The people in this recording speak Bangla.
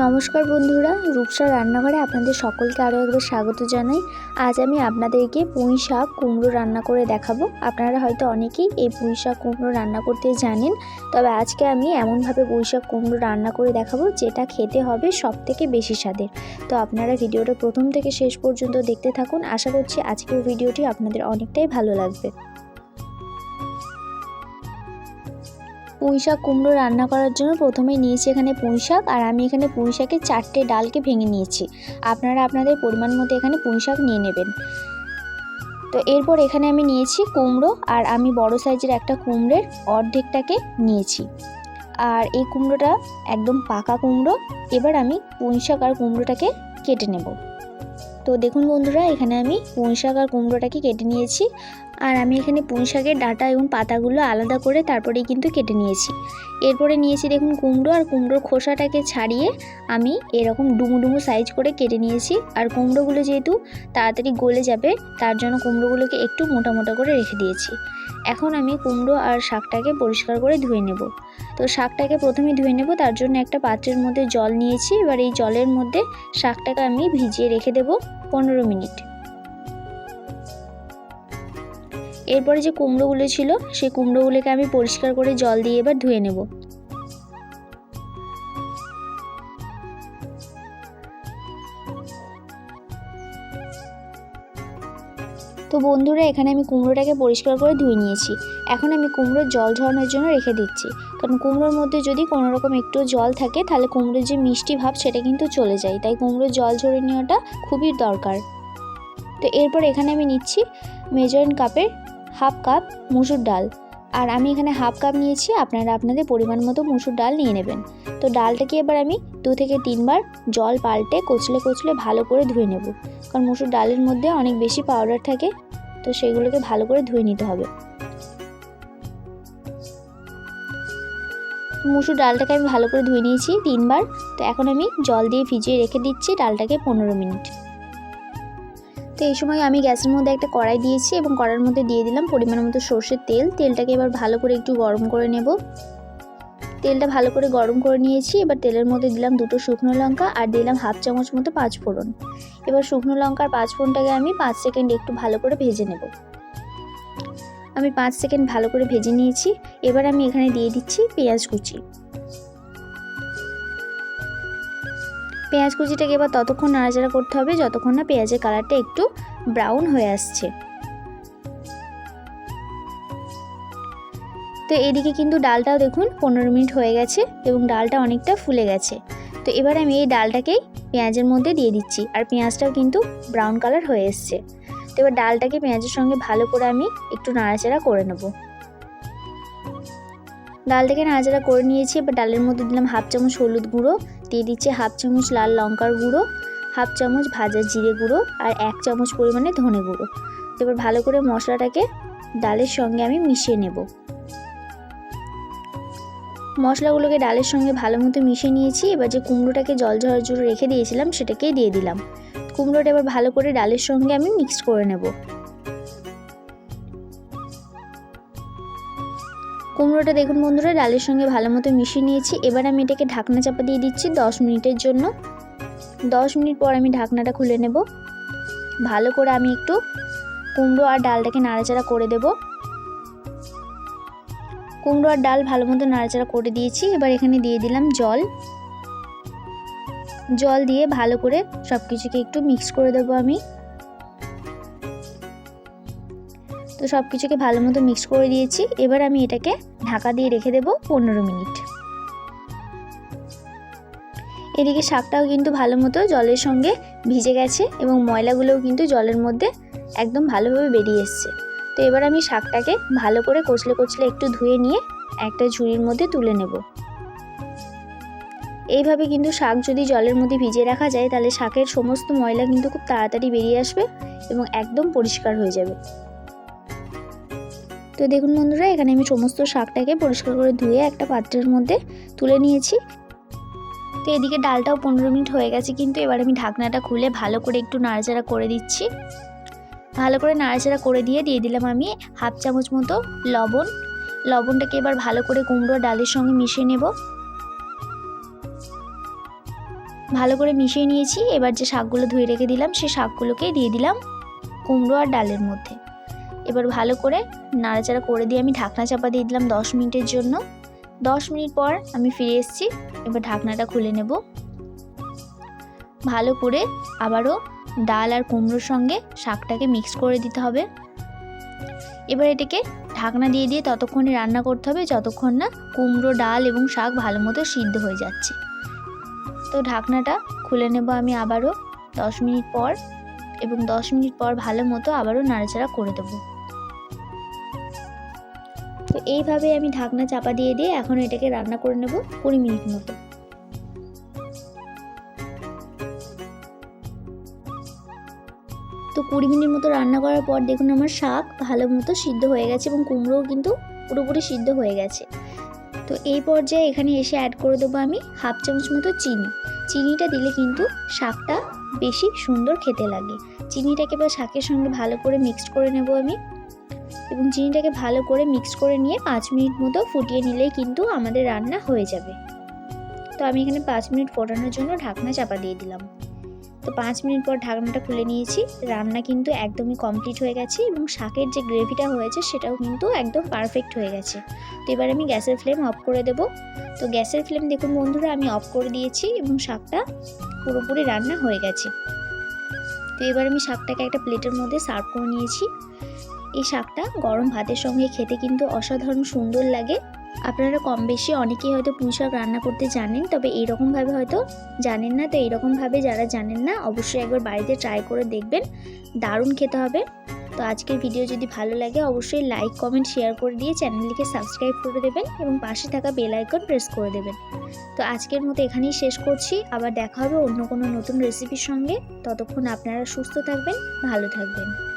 নমস্কার বন্ধুরা রূপসা রান্নাঘরে আপনাদের সকলকে আরও একবার স্বাগত জানাই। আজ আমি আপনাদেরকে পুঁই শাক কুমড়ো রান্না করে দেখাবো। আপনারা হয়তো অনেকেই এই পুঁই শাক কুমড়ো রান্না করতে জানেন, তবে আজকে আমি এমনভাবে পুঁই শাক কুমড়ো রান্না করে দেখাবো, যেটা খেতে হবে সব থেকে বেশি স্বাদের। তো আপনারা ভিডিওটা প্রথম থেকে শেষ পর্যন্ত দেখতে থাকুন। আশা করছি আজকের ভিডিওটি আপনাদের অনেকটাই ভালো লাগবে। পুঁই শাক কুমড়ো রান্না করার জন্য প্রথমেই নিয়েছি এখানে পুঁই শাক আর আমি এখানে পুঁই শাকের চারটে ডালকে ভেঙে নিয়েছি। আপনারা আপনাদের পরিমাণ মতো এখানে পুঁই শাক নিয়ে নেবেন। তো এরপর এখানে আমি নিয়েছি কুমড়ো আর আমি বড় সাইজের একটা কুমড়োর অর্ধেকটাকে নিয়েছি। আর এই কুমড়োটা একদম পাকা কুমড়ো, এবার আমি পুঁই শাক আর কুমড়োটাকে কেটে নেব। তো দেখুন বন্ধুরা, এখানে আমি পুঁই শাক আর কুমড়োটাকে কেটে নিয়েছি। আর আমি এখানে পুঁই শাকের ডাঁটা এবং পাতাগুলো আলাদা করে তারপরেই কিন্তু কেটে নিয়েছি। এরপরে নিয়েছি দেখুন কুমড়ো আর কুমড়োর খোসাটাকে ছাড়িয়ে আমি এরকম ডুমু ডুমু সাইজ করে কেটে নিয়েছি। আর কুমড়োগুলো যেহেতু তাড়াতাড়ি গলে যাবে, তার জন্য কুমড়োগুলোকে একটু মোটা মোটা করে রেখে দিয়েছি। এখন আমি কুমড়ো আর শাকটাকে পরিষ্কার করে ধুয়ে নেব। তো শাকটাকে প্রথমে ধুয়ে নেব, তার জন্য একটা পাত্রের মধ্যে জল নিয়েছি। এবার এই জলের মধ্যে শাকটাকে আমি ভিজিয়ে রেখে দেব পনেরো মিনিট। এরপরে যে কুমড়োগুলো ছিল, সেই কুমড়োগুলোকে আমি পরিষ্কার করে জল দিয়ে এবার ধুয়ে নেব। তো বন্ধুরা, এখানে আমি কুমড়োটাকে পরিষ্কার করে ধুয়ে নিয়েছি। এখন আমি কুমড়োর জল ঝরানোর জন্য রেখে দিচ্ছি। কারণ কুমড়োর মধ্যে যদি কোনো রকম একটু জল থাকে, তাহলে কুমড়োর যে মিষ্টি ভাব, সেটা কিন্তু চলে যায়। তাই কুমড়োর জল ঝরে নেওয়াটা খুবই দরকার। তো এরপর এখানে আমি নিচ্ছি মেজারিন কাপের হাফ কাপ মুসুর ডাল। আর আমি এখানে হাফ কাপ নিয়েছি, আপনারা আপনাদের পরিমাণ মতো মুসুর ডাল নিয়ে নেবেন। তো ডালটাকে এবার আমি দু থেকে তিনবার জল পাল্টে কচলে কচলে ভালো করে ধুয়ে নেব। কারণ মুসুর ডালের মধ্যে অনেক বেশি পাউডার থাকে, তো সেগুলোকে ভালো করে ধুয়ে নিতে হবে। মুসুর ডালটাকে আমি ভালো করে ধুয়ে নিয়েছি তিনবার। তো এখন আমি জল দিয়ে ভিজিয়ে রেখে দিচ্ছি ডালটাকে পনেরো মিনিট। তো এই সময় আমি গ্যাসের মধ্যে একটা কড়াই দিয়েছি এবং কড়াইয়ের মধ্যে দিয়ে দিলাম পরিমাণ মতো সর্ষের তেল। তেলটাকে এবার ভালো করে একটু গরম করে নেব। তেলটা ভালো করে গরম করে নিয়েছি। এবার তেলের মধ্যে দিলাম দুটো শুকনো লঙ্কা আর দিলাম হাফ চামচ মতো পাঁচ ফোড়ন। এবার শুকনো লঙ্কার পাঁচ ফোড়নটাকে আমি পাঁচ সেকেন্ড একটু ভালো করে ভেজে নেব। আমি পাঁচ সেকেন্ড ভালো করে ভেজে নিয়েছি। এবার আমি এখানে দিয়ে দিচ্ছি পেঁয়াজ কুচি। পেঁয়াজ কুচিটাকে এবার ততক্ষণ নাড়াচাড়া করতে হবে যতক্ষণ না পেঁয়াজের কালারটা একটু ব্রাউন হয়ে আসছে। তো এদিকে কিন্তু ডালটাও দেখুন পনেরো মিনিট হয়ে গেছে এবং ডালটা অনেকটা ফুলে গেছে। তো এবার আমি এই ডালটাকেই পেঁয়াজের মধ্যে দিয়ে দিচ্ছি আর পেঁয়াজটাও কিন্তু ব্রাউন কালার হয়ে এসছে। তো এবার ডালটাকে পেঁয়াজের সঙ্গে ভালো করে আমি একটু নাড়াচাড়া করে নেব। ডালটাকে নাড়াচাড়া করে নিয়েছি, এবার ডালের মধ্যে দিলাম হাফ চামচ হলুদ গুঁড়ো, দিয়ে দিচ্ছি হাফ চামচ লাল লঙ্কার গুঁড়ো, হাফ চামচ ভাজা জিরে গুঁড়ো আর এক চামচ পরিমাণে ধনে গুঁড়ো। এবার ভালো করে মশলাটাকে ডালের সঙ্গে আমি মিশিয়ে নেব। মশলাগুলোকে ডালের সঙ্গে ভালো মতো মিশিয়ে নিয়েছি, এবার যে কুমড়োটাকে জল ঝরার জন্য রেখে দিয়েছিলাম, সেটাকেই দিয়ে দিলাম। কুমড়োটা এবার ভালো করে ডালের সঙ্গে আমি মিক্স করে নেব। কুমড়োটা দেখুন বন্ধুরা, ডালের সঙ্গে ভালো মতো মিশিয়ে নিয়েছি। এবার আমি এটাকে ঢাকনা চাপা দিয়ে দিচ্ছি দশ মিনিটের জন্য। দশ মিনিট পর আমি ঢাকনাটা খুলে নেব। ভালো করে আমি একটু কুমড়ো আর ডালটাকে নাড়াচাড়া করে দেব। কুমড়ো আর ডাল ভালো মতো নাড়াচাড়া করে দিয়েছি। এবার এখানে দিয়ে দিলাম জল। জল দিয়ে ভালো করে সব কিছুকে একটু মিক্স করে দেবো আমি। তো সব কিছুকে ভালো মতো মিক্স করে দিয়েছি। এবার আমি এটাকে ঢাকা দিয়ে রেখে দেব পনেরো মিনিট। এদিকে শাকটাও কিন্তু ভালো মতো জলের সঙ্গে ভিজে গেছে এবং ময়লাগুলোও কিন্তু জলের মধ্যে একদম ভালোভাবে বেরিয়ে এসছে। তো এবার আমি শাকটাকে ভালো করে কচলে কচলে একটু ধুয়ে নিয়ে একটা ঝুড়ির মধ্যে তুলে নেব। এইভাবে কিন্তু শাক যদি জলের মধ্যে ভিজিয়ে রাখা যায়, তাহলে শাকের সমস্ত ময়লা কিন্তু খুব তাড়াতাড়ি বেরিয়ে আসবে এবং একদম পরিষ্কার হয়ে যাবে। তো দেখুন বন্ধুরা, এখানে আমি সমস্ত শাকটাকে পরিষ্কার করে ধুয়ে একটা পাত্রের মধ্যে তুলে নিয়েছি। তো এদিকে ডালটাও পনেরো মিনিট হয়ে গেছে, কিন্তু এবার আমি ঢাকনাটা খুলে ভালো করে একটু নাড়াচাড়া করে দিচ্ছি। ভালো করে নাড়াচাড়া করে দিয়ে দিয়ে দিলাম আমি হাফ চামচ মতো লবণ। লবণটাকে এবার ভালো করে কুমড়ো ডালের সঙ্গে মিশিয়ে নেব। ভালো করে মিশিয়ে নিয়েছি, এবার যে শাকগুলো ধুয়ে রেখে দিলাম সেই শাকগুলোকে দিয়ে দিলাম কুমড়ো আর ডালের মধ্যে। এবার ভালো করে নাড়াচাড়া করে দিয়ে আমি ঢাকনা চাপা দিয়ে দিলাম দশ মিনিটের জন্য। দশ মিনিট পর আমি ফিরে এসেছি, এবার ঢাকনাটা খুলে নেব। ভালো করে আবারও ডাল আর কুমড়োর সঙ্গে শাকটাকে মিক্স করে দিতে হবে। এবার এটাকে ঢাকনা দিয়ে দিয়ে ততক্ষণে রান্না করতে হবে, যতক্ষণ না কুমড়ো, ডাল এবং শাক ভালো মতো সিদ্ধ হয়ে যাচ্ছে। তো ঢাকনাটা খুলে নেব আমি আবারও। দশ মিনিট পর এবং দশ মিনিট পর ভালো মতো আবারও নাড়াচাড়া করে দেবো। তো এইভাবে আমি ঢাকনা চাপা দিয়ে দিয়ে এখন এটাকে রান্না করে নেব কুড়ি মিনিট মতো। তো কুড়ি মিনিট মতো রান্না করার পর দেখুন আমার শাক ভালো মতো সিদ্ধ হয়ে গেছে এবং কুমড়োও কিন্তু পুরোপুরি সিদ্ধ হয়ে গেছে। তো এই পর্যায়ে এখানে এসে অ্যাড করে দেবো আমি হাফ চামচ মতো চিনি। চিনিটা দিলে কিন্তু শাকটা বেশি সুন্দর খেতে লাগে। চিনিটাকে এবার শাকের সঙ্গে ভালো করে মিক্সড করে নেব আমি। এবং চিনিটাকে ভালো করে মিক্সড করে নিয়ে পাঁচ মিনিট মতো ফুটিয়ে নিলেই কিন্তু আমাদের রান্না হয়ে যাবে। তো আমি এখানে পাঁচ মিনিট ফোটানোর জন্য ঢাকনা চাপা দিয়ে দিলাম। তো পাঁচ মিনিট পর ঢাকনাটা খুলে নিয়েছি। রান্না কিন্তু একদমই কমপ্লিট হয়ে গেছে এবং শাকের যে গ্রেভিটা হয়েছে সেটাও কিন্তু একদম পারফেক্ট হয়ে গেছে। তো এবার আমি গ্যাসের ফ্লেম অফ করে দেব। তো গ্যাসের ফ্লেম দেখুন বন্ধুরা, আমি অফ করে দিয়েছি এবং শাকটা পুরোপুরি রান্না হয়ে গেছে। তো এবার আমি শাকটাকে একটা প্লেটের মধ্যে সার্ভ করে নিয়েছি। এই শাকটা গরম ভাতের সঙ্গে খেতে কিন্তু অসাধারণ সুন্দর লাগে। আপনারা কম বেশি অনেকেই হয়তো পুঁই শাক রান্না করতে জানেন, তবে এইরকমভাবে হয়তো জানেন না। তো এইরকমভাবে যারা জানেন না, অবশ্যই একবার বাড়িতে ট্রাই করে দেখবেন। দারুণ খেতে হবে। তো আজকের ভিডিও যদি ভালো লাগে, অবশ্যই লাইক কমেন্ট শেয়ার করে দিয়ে চ্যানেলটিকে সাবস্ক্রাইব করে দেবেন এবং পাশে থাকা বেল আইকন প্রেস করে দেবেন। তো আজকের মতো এখানেই শেষ করছি। আবার দেখা হবে অন্য কোনো নতুন রেসিপির সঙ্গে। ততক্ষণ আপনারা সুস্থ থাকবেন, ভালো থাকবেন।